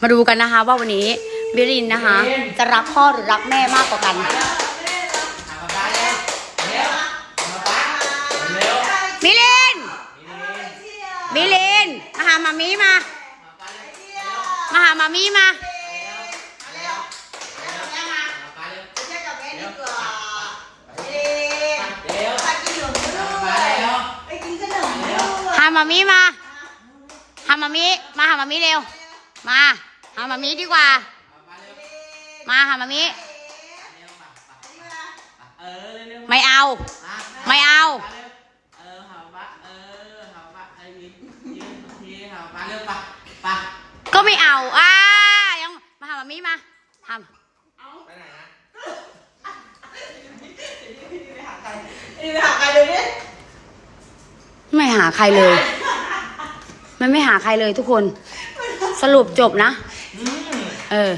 มาดูกันนะคะว่าวันนี้บิรินนะคะ จะรักพ่อหรือรักแม่มากกว่ากัน มิลิน มิลิน มาหามามีมา มาหามามีมาหามามีมาหามามีมาหามามีเร็ว มาหามามีดีกว่า มาหามามีไม่เอา ไม่เอาก็ไม่เอาอ่ายังมาหามามีมาทไปไหนนะไปหาใครดูดิำไม่หาใครเลย มันไม่หาใครเลยทุกคน สรุปจบนะ เออ